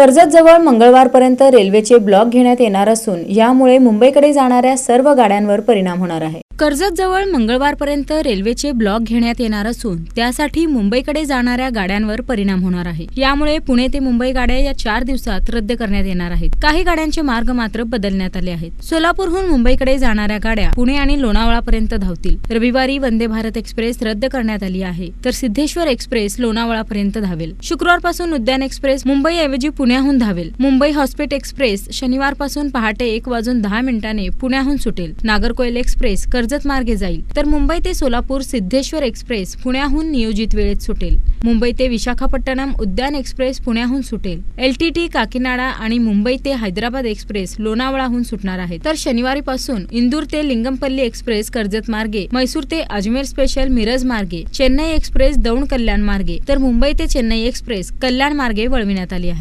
कर्जतजवळ मंगळवारपर्यंत रेल्वेचे ब्लॉक घेण्यात येणार असून यामुळे मुंबईकडे जाणाऱ्या सर्व गाड्यांवर परिणाम होणार आहे. कर्जतजवळ मंगळवारपर्यंत रेल्वेचे ब्लॉक घेण्यात येणार असून त्यासाठी मुंबईकडे जाणाऱ्या गाड्यांवर परिणाम होणार आहे. यामुळे पुणे ते मुंबई गाड्या या चार दिवसात रद्द करण्यात येणार आहेत. काही गाड्यांचे मार्ग मात्र बदलण्यात आले आहेत. सोलापूरहून मुंबईकडे जाणाऱ्या गाड्या पुणे आणि लोणावळापर्यंत धावतील. रविवारी वंदे भारत एक्सप्रेस रद्द करण्यात आली आहे. तर सिद्धेश्वर एक्सप्रेस लोणावळापर्यंत धावेल. शुक्रवारपासून उद्यान एक्सप्रेस मुंबईऐवजी पुण्याहून धावेल. मुंबई हॉस्पिट एक्सप्रेस शनिवारपासून पहाटे एक वाजून दहा मिनिटांनी पुण्याहून सुटेल. नागरकोयल एक्सप्रेस कर्ज कर्जत मार्गे जाईल. तर मुंबई ते सोलापूर सिद्धेश्वर एक्सप्रेस पुण्याहून नियोजित वेळेत सुटेल. मुंबई ते विशाखापट्टणम उद्यान एक्सप्रेस पुण्याहून सुटेल. एलटीटी काकीनाडा आणि मुंबई ते हैदराबाद एक्सप्रेस लोणावळाहून सुटणार आहे. तर शनिवारीपासून इंदूर ते लिंगमपल्ली एक्सप्रेस कर्जत मार्गे मैसूर ते अजमेर स्पेशल मिरज मार्गे चेन्नई एक्सप्रेस दौंड कल्याण मार्गे तर मुंबई ते चेन्नई एक्सप्रेस कल्याण मार्गे वळविण्यात आली आहे.